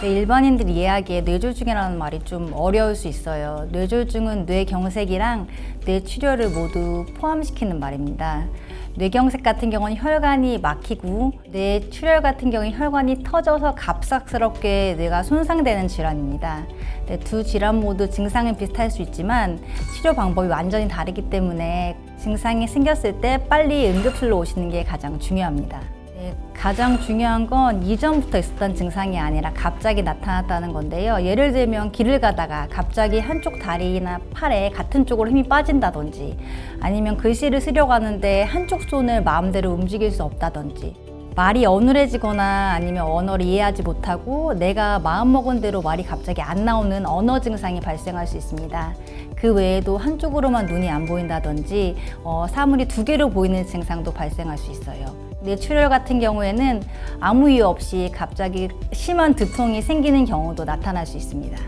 네, 일반인들이 이해하기에 뇌졸중이라는 말이 좀 어려울 수 있어요. 뇌졸중은 뇌경색이랑 뇌출혈을 모두 포함시키는 말입니다. 뇌경색 같은 경우는 혈관이 막히고 뇌출혈 같은 경우는 혈관이 터져서 갑작스럽게 뇌가 손상되는 질환입니다. 네, 두 질환 모두 증상은 비슷할 수 있지만 치료 방법이 완전히 다르기 때문에 증상이 생겼을 때 빨리 응급실로 오시는 게 가장 중요합니다. 네, 가장 중요한 건 이전부터 있었던 증상이 아니라 갑자기 나타났다는 건데요. 예를 들면 길을 가다가 갑자기 한쪽 다리나 팔에 같은 쪽으로 힘이 빠진다든지 아니면 글씨를 쓰려고 하는데 한쪽 손을 마음대로 움직일 수 없다든지 말이 어눌해지거나 아니면 언어를 이해하지 못하고 내가 마음먹은 대로 말이 갑자기 안 나오는 언어 증상이 발생할 수 있습니다. 그 외에도 한쪽으로만 눈이 안 보인다든지 어, 사물이 두 개로 보이는 증상도 발생할 수 있어요. 뇌출혈 같은 경우에는 아무 이유 없이 갑자기 심한 두통이 생기는 경우도 나타날 수 있습니다.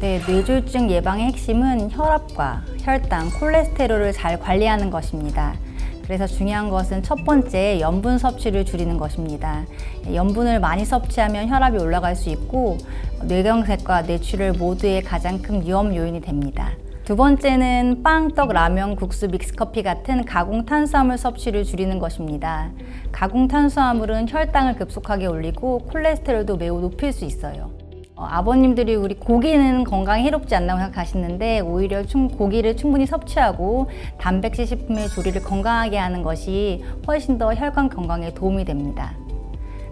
네, 뇌졸중 예방의 핵심은 혈압과 혈당, 콜레스테롤을 잘 관리하는 것입니다. 그래서 중요한 것은 첫 번째 염분 섭취를 줄이는 것입니다. 염분을 많이 섭취하면 혈압이 올라갈 수 있고 뇌경색과 뇌출혈 모두의 가장 큰 위험 요인이 됩니다. 두 번째는 빵, 떡, 라면, 국수, 믹스커피 같은 가공 탄수화물 섭취를 줄이는 것입니다. 가공 탄수화물은 혈당을 급속하게 올리고 콜레스테롤도 매우 높일 수 있어요. 어, 아버님들이 우리 고기는 건강에 해롭지 않다고 생각하시는데 오히려 충, 고기를 충분히 섭취하고 단백질 식품의 조리를 건강하게 하는 것이 훨씬 더 혈관 건강에 도움이 됩니다.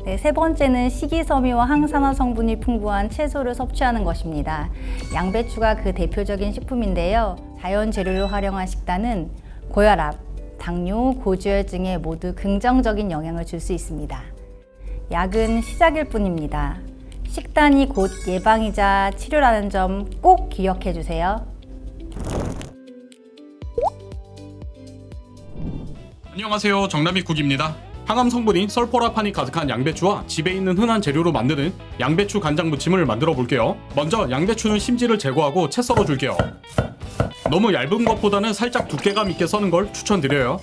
네, 세 번째는 식이섬유와 항산화 성분이 풍부한 채소를 섭취하는 것입니다. 양배추가 그 대표적인 식품인데요. 자연 재료를 활용한 식단은 고혈압, 당뇨, 고지혈증에 모두 긍정적인 영향을 줄 수 있습니다. 약은 시작일 뿐입니다. 식단이 곧 예방이자 치료라는 점 꼭 기억해 주세요. 안녕하세요 정남이 국입니다 항암 성분인 설포라판이 가득한 양배추와 집에 있는 흔한 재료로 만드는 양배추 간장 무침을 만들어 볼게요. 먼저 양배추는 심지를 제거하고 채 썰어 줄게요. 너무 얇은 것보다는 살짝 두께감 있게 써는 걸 추천드려요.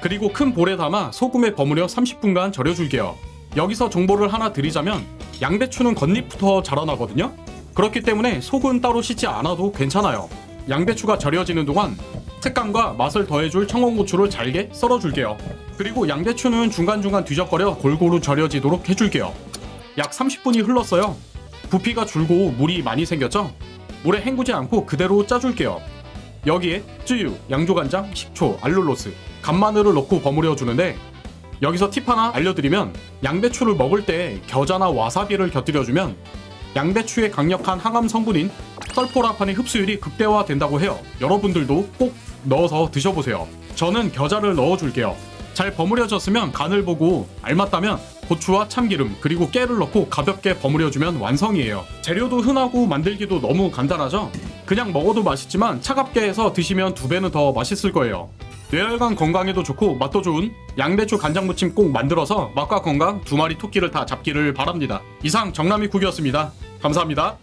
그리고 큰 볼에 담아 소금에 버무려 30분간 절여 줄게요. 여기서 정보를 하나 드리자면 양배추는 겉잎부터 자라나거든요. 그렇기 때문에 속은 따로 씻지 않아도 괜찮아요. 양배추가 절여지는 동안 색감과 맛을 더해줄 청원고추를 잘게 썰어줄게요. 그리고 양배추는 중간중간 뒤적거려 골고루 절여지도록 해줄게요. 약 30분이 흘렀어요. 부피가 줄고 물이 많이 생겼죠? 물에 헹구지 않고 그대로 짜줄게요. 여기에 쯔유, 양조간장, 식초, 알룰로스, 간마늘을 넣고 버무려 주는데 여기서 팁 하나 알려드리면 양배추를 먹을 때 겨자나 와사비를 곁들여주면 양배추의 강력한 항암 성분인 설포라판의 흡수율이 극대화된다고 해요. 여러분들도 꼭 넣어서 드셔보세요. 저는 겨자를 넣어줄게요. 잘 버무려졌으면 간을 보고 알맞다면 고추와 참기름 그리고 깨를 넣고 가볍게 버무려주면 완성이에요. 재료도 흔하고 만들기도 너무 간단하죠? 그냥 먹어도 맛있지만 차갑게 해서 드시면 두 배는 더 맛있을 거예요. 뇌혈관 건강에도 좋고 맛도 좋은 양배추 간장무침 꼭 만들어서 맛과 건강 두 마리 토끼를 다 잡기를 바랍니다. 이상 정남이 국이었습니다. 감사합니다.